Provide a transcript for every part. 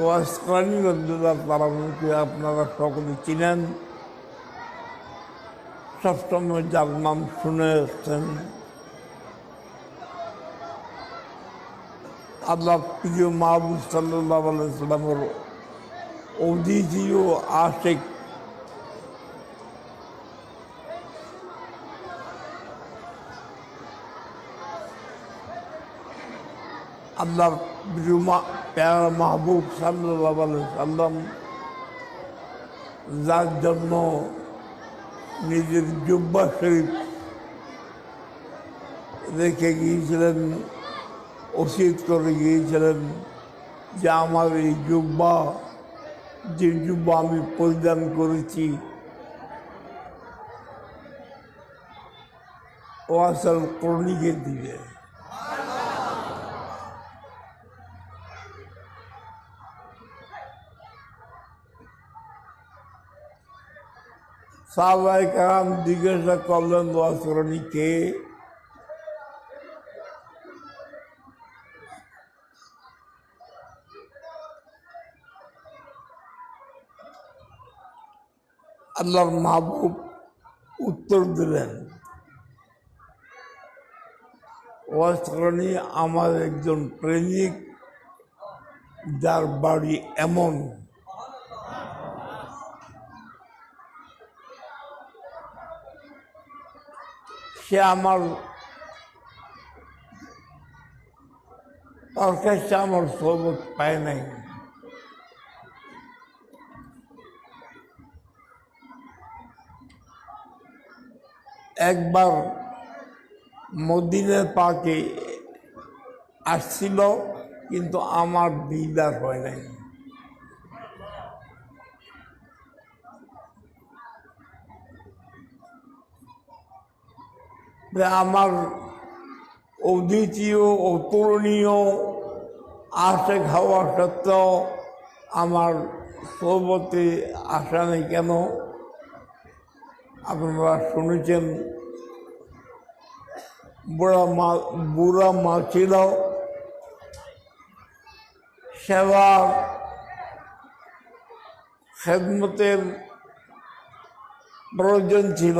ওয়াসকানি রব্দুল্লাহ তারাকে আপনারা সকলে চিনেন। সবসময় যার নাম শুনে এসছেন। আল্লাহ প্রিয় মাহবুব সাল্লাহ আলাইসাল্লামের ও আশেক মা- প্যারা মাহবুব সাল্লাহ সাল্লাম যার জন্য নিজের জুব্বা শরীফ রেখে গিয়েছিলেন অসিত করে গিয়েছিলেন যে আমার এই জুব্বা, যে জুব্বা আমি পরিধান করেছি ও আসল করণীকে দিবে। সাহবাই কাম জিজ্ঞাসা করলেন ওয়াসরণীকে আল্লাহর মাহবুব উত্তর দিলেন ওয়াসরণী আমার একজন প্রেমিক, যার বাড়ি এমন সে আমার তার কাছে আমার সবক পায় নাই। একবার মদিনের পাকে আসছিল, কিন্তু আমার দিদার হয় নাই। আমার অদ্বিতীয় অতুলনীয় আশে খাওয়া সত্ত্বেও আমার সৌবতে আসা নেই কেন? আপনারা শুনেছেন, বুড়া মা বুড়া মা ছিল। সেবা খেদমতের প্রয়োজন ছিল।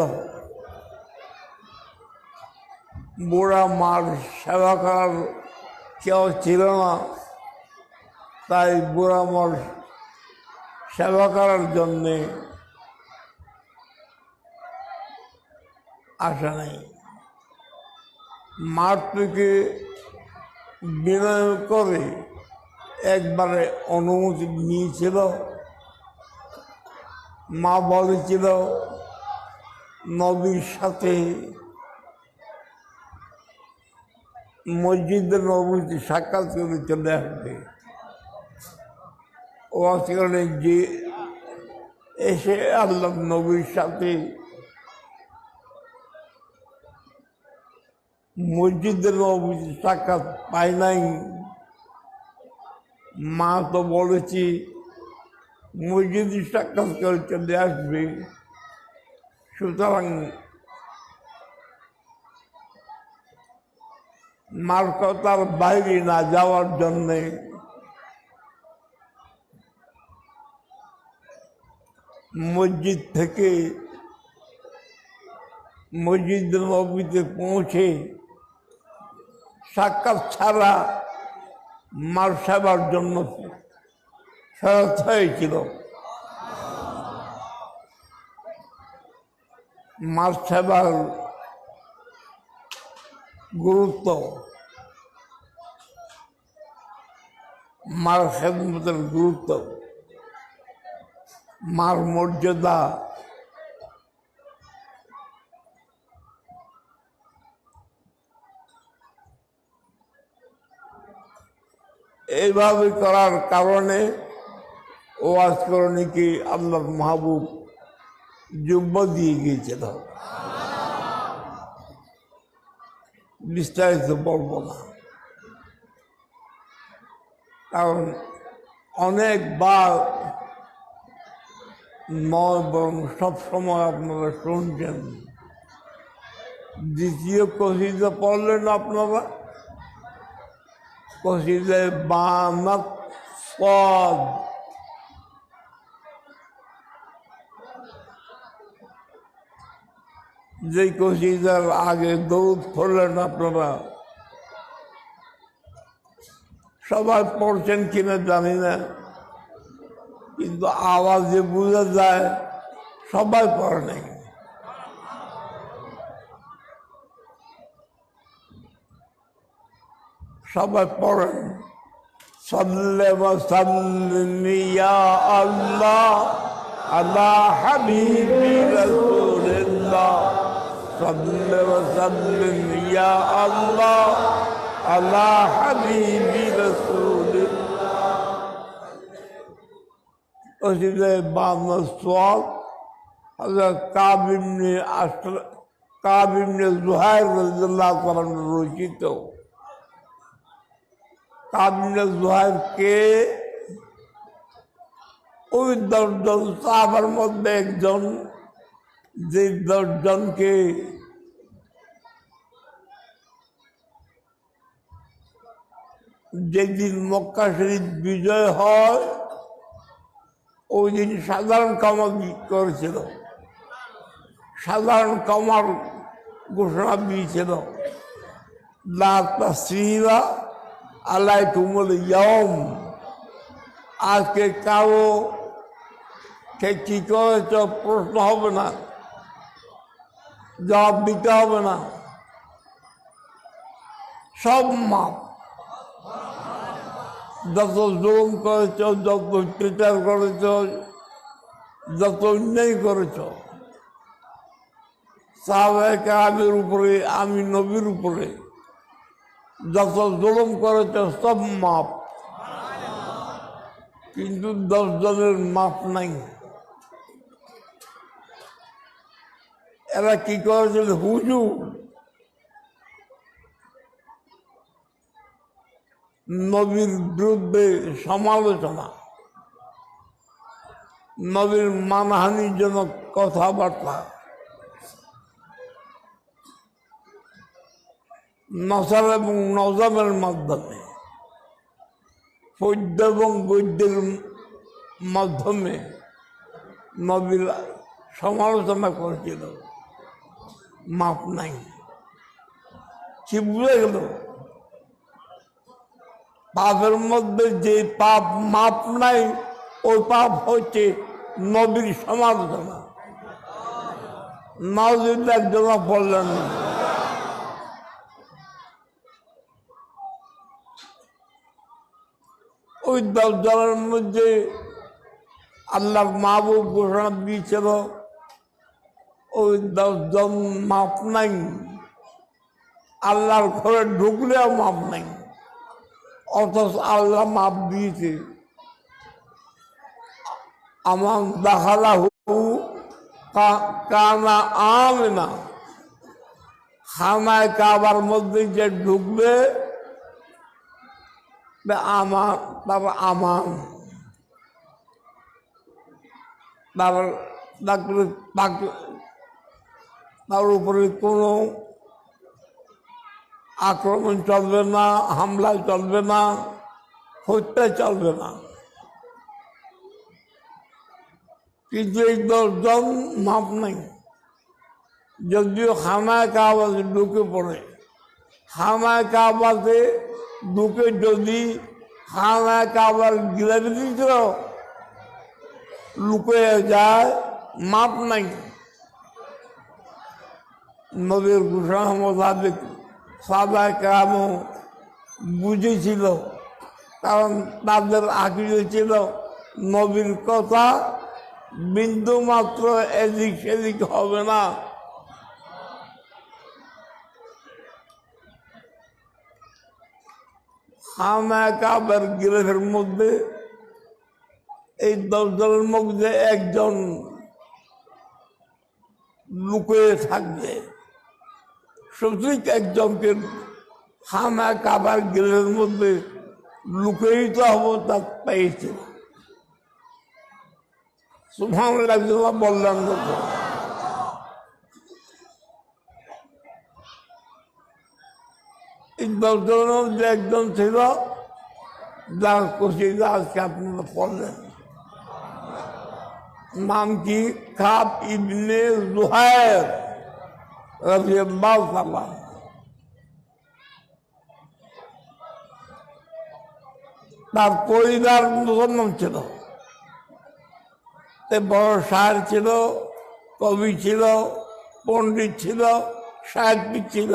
বুড়া মার সেবা করার কেউ ছিল না। তাই বুড়া মার সেবা করার জন্যে আসা নেই। মার থেকে বিনয় করে একবারে অনুমতি নিয়েছিল। মা বলেছিল, নবীর সাথে মসজিদের নবীতে সাক্ষাৎ করে চলে আসবে। ও সেখানে যে এসে আল্লাহ নবীর সাথে মসজিদের নবীতে সাক্ষাৎ পায় নাই। মা তো বলেছি, মসজিদে সাক্ষাৎ করে চলে আসবে। সুতরাং মার কথার বাইরে না যাওয়ার জন্যে মসজিদ থেকে মসজিদ নবীতে পৌঁছে সাক্ষাৎ ছাড়া মার সেবার জন্য ফেরত হয়েছিল। মার সেবার গুরুত্ব। মার খেদমতের গুরুত্ব। মার মর্যাদা। এইভাবে করার কারণে ওয়াজ করণীকে আল্লাহর মাহবুব যুব্য দিয়ে গিয়েছিল বিস্তারিত বলব না। কারণ অনেকবার নয় বরং সবসময় আপনারা শুনছেন। দ্বিতীয় কসিদা পড়লেন আপনারা কসিদে বানাত পদ যে কসিদার আগে দৌড় করলেন আপনারা, সবাই পড়ছেন কিনা জানি না, কিন্তু আওয়াজে বোঝা যায়, সবাই পড়ে নাই। সবাই পড়েন। সাল্লে ওয়াসাল্লিয়া আল্লাহ আলা হাবিবি রাসূলিল্লাহ। সাল্লে ওয়াসাল্লিয়া আল্লাহ আলা হাবিবি রাসূলিল্লাহ ওসিলে বাংলা সোয়াল হযরত কাব ইবনে আশর কাব ইবনে জুহাইর রাদিয়াল্লাহু তাআলা রচিত। কাবিনে জুহাইরকে ওই দশজন সাহাবার মধ্যে একজন। যে দশজনকে যেদিন মক্কা শরীফ বিজয় হয়, ওই দিন সাধারণ কামাল করেছিল। সাধারণ কামার ঘোষণা দিয়েছিল তাসরিবা আল্লাহ তুমুল ইয়ম আজকে কারও সে কী করেছ প্রশ্ন হবে না। জবাব দিতে হবে না। সব মাপ। যত জুলুম করেছ, যত অত্যাচার করেছ, যত অন্যায় করেছ সাহাবাহিক আমির উপরে আমি নবীর উপরে, যত জুলুম করেছ, সব মাপ। কিন্তু দশ জনের মাপ নাই। এরা কি করেছিল হুজু? নবীর বিরুদ্ধে সমালোচনা। নবীর মানহানিজনক কথাবার্তা। নসার এবং নজমের মাধ্যমে। পদ্য এবং গদ্যের মাধ্যমে নবীর সমালোচনা করেছিল। মাপ নাই। কি বুঝে গেল? পাপের মধ্যে যে পাপ মাপ নাই, ওই পাপ হচ্ছে নবীর সমালোচনা। নজর একজন বললেন না ওই দশ জনের মধ্যে আল্লাহর মাহবুব ঘোষণা দিয়েছিল ওই দশ জন মাপ নাই। আল্লাহর ঘরে ঢুকলেও মাপ নাই। অথচ আল্লাহ মাপ দিয়েছে। আমার দাহালা হু কানা আম না খানায় কাবার মধ্যে যে ঢুকবে আমার, তারপর আমান তারপর তার উপরে কোনো আক্রমণ চলবে না, হামলা চলবে না, হত্যা চলবে না। কিন্তু এই দশজন মাপ নাই। যদিও খানায় কাবাতে ঢুকে পড়ে। খানায় কাবাতে ঢুকে যদি খানায় কাবার গিরাবি দিয়েছিল লুকে যায়, মাপ নাই। নদীর ঘোষণা মোতাবেক সাদা কাম বুঝেছিল, কারণ তাদের আকিদে ছিল নবীর কথা বিন্দু মাত্র এদিক সেদিক হবে না। হামা কাবার গ্রেফের মধ্যে এই দশজনের মধ্যে একজন লুকিয়ে থাকবে। সঠিক একজনকে হামা কাবার গ্রেফের মধ্যে লুকিয়েই তো অবস্থা পেয়েছে বললেন তো এই দশজনের মধ্যে একজন ছিল, যার কচিদা আজকে আপনারা পড়লেন। নাম কি? খাপ ইবনে জুহায়ের রাদিয়াল্লাহু তাআলা তার পরিবার মুসলমান ছিল। বড় সার ছিল, কবি ছিল, পণ্ডিত ছিল, সাহিত্যিক ছিল।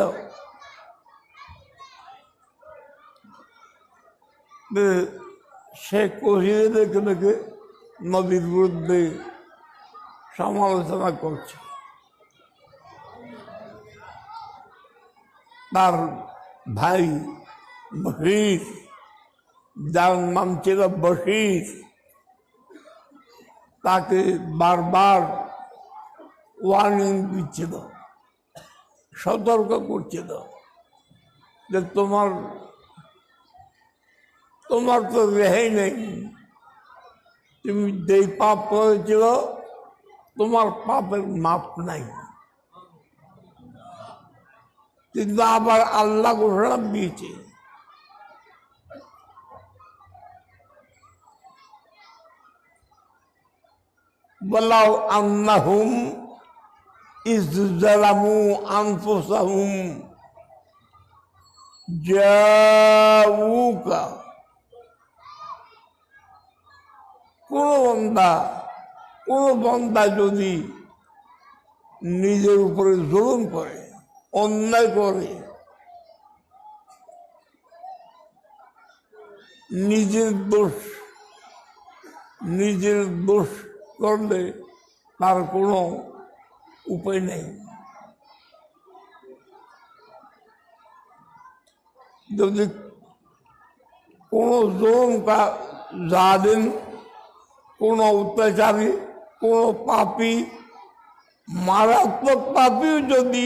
সে কহিয়ে দেখে দেখে নদীর বিরুদ্ধে সমালোচনা করছে তার ভাই বহির যার নাম ছিল বশির। তাকে বারবার ওয়ার্নিং দিচ্ছিল, সতর্ক করছিল যে তোমার তোমার তো রেহাই নেই। তুমি যেই পাপ করেছিল, তোমার পাপের মাপ নাই। কিন্তু আবার আল্লাহ ঘোষণা দিয়েছে। বলাও আন্নাহুম ইজালামু আনফুসাহুম জাউকা। কোন বন্দা কোন বন্দা যদি নিজের উপরে জুলুম করে অন্যায় করে নিজের দোষ নিজের দোষ করলে তার কোনো উপায় নেই যদি কোনো জোন জালিম কোনো অত্যাচারী কোনো পাপি মারাত্মক পাপিও যদি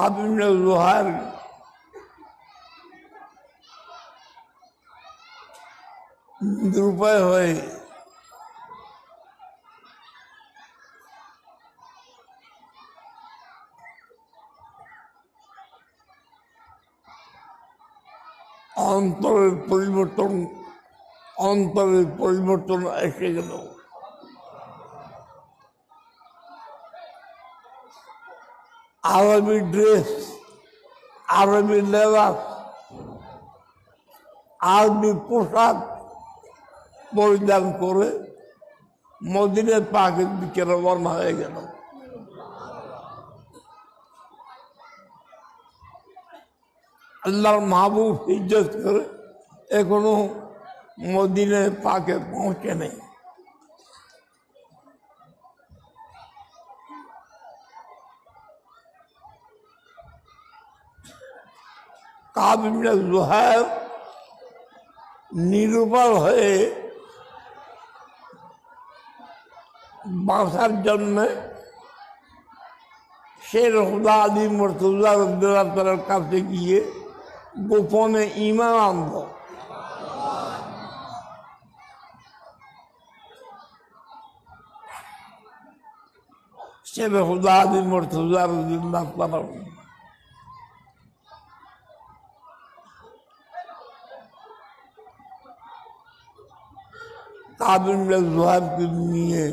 কাবিনে লোহার নিরুপায় হয়ে অন্তরের পরিবর্তন অন্তরের পরিবর্তন এসে গেল। আরবি ড্রেস আরবি লেবাস আরবি পোশাক পরিধান করে মদিনের পাকের দিকে রওনা হয়ে গেল। আল্লাহর মাহবুব ইজ্জত করে এখনও মদিনের পাকে পৌঁছে নেই। কাবিমনে জুহার নিরুপাল হয়ে বাঁচার জন্য সে রহদা আলী মর্তুল্লাহ রব্দুল্লাহ কাছে গিয়ে গোপনে ইমান আনল সে রহদা আলী মর্তুল্লাহ রব্দুল্লাহ কাবিমরা জোহারকে নিয়ে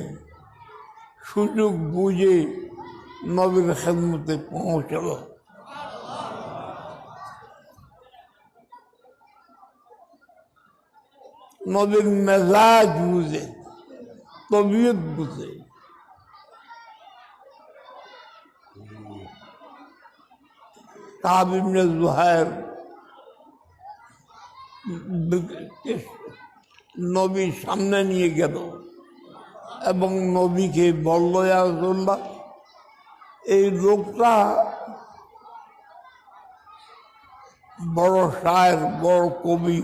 সুযোগ বুঝে নবীর খেদমতে পৌঁছল। নবীর মেজাজ বুঝে, তবিয়ত বুঝে। কাবিমনে জোহার নবীর সামনে নিয়ে গেল এবং নবীকে বলল আল্লাহ এই লোকটা বড় শায়ের, বড় কবি,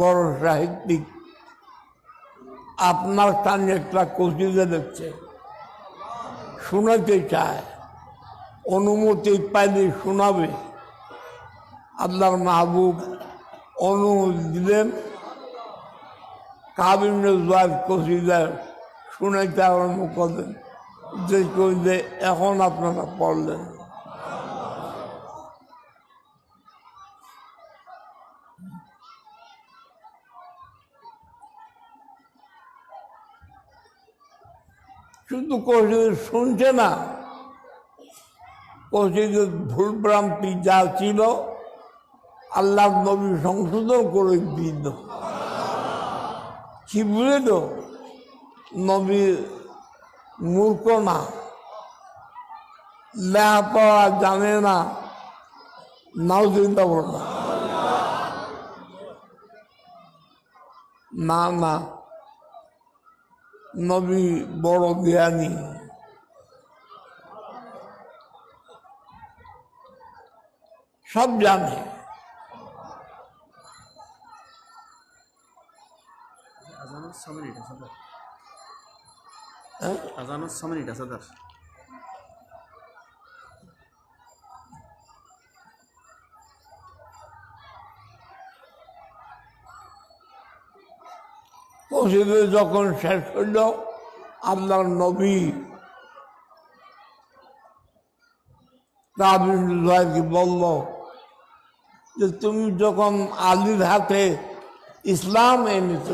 বড় সাহিত্যিক। আপনার কানে একটা কচিতে দেখছে শোনাতে চায়, অনুমতি পাইলে শোনাবে। আল্লাহর মাহবুব অনুমতি দিলেন। কাবিন কচিদার শুনাইতে আরম্ভ করলেন। যে কবিতে এখন আপনারা পড়লেন। শুধু কচিদে শুনছে না কচিদের ভুলভ্রান্তি যা ছিল আল্লাহ নবী সংশোধন করে দিল। কি বুঝে তো? নবী মূর্খ না লেখাপড়া জানে না। নাও চিন্তা করো না। না না। নবী বড় জ্ঞানী। সব জানে। আজানোর ছ মিনিট আছে স্যার? আজানোর ছ মিনিট আছে স্যার মসজিদে যখন শেষ হইল আল্লাহর নবী কাবিনকে বলল যে তুমি যখন আলীর হাতে ইসলাম এনেছ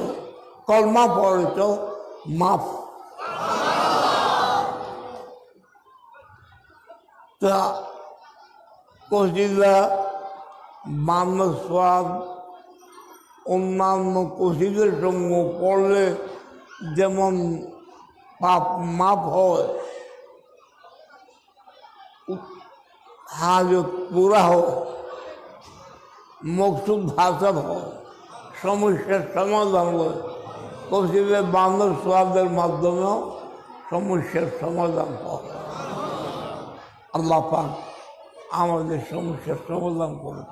কলমা পড়েছ মাফ। তা কচিদা মানব সোয়াব অন্যান্য কচিদের সঙ্গে পড়লে যেমন পাপ মাপ হয়, হাজত পুরা হয়, মকসুদ হাসব হয়, সমস্যার সমাধান হয়। কচিদের বান্ধব সোয়াদের মাধ্যমেও সমস্যার সমাধান হয়। আল্লাহ পাক আমাদের সমস্যার সমাধান করুন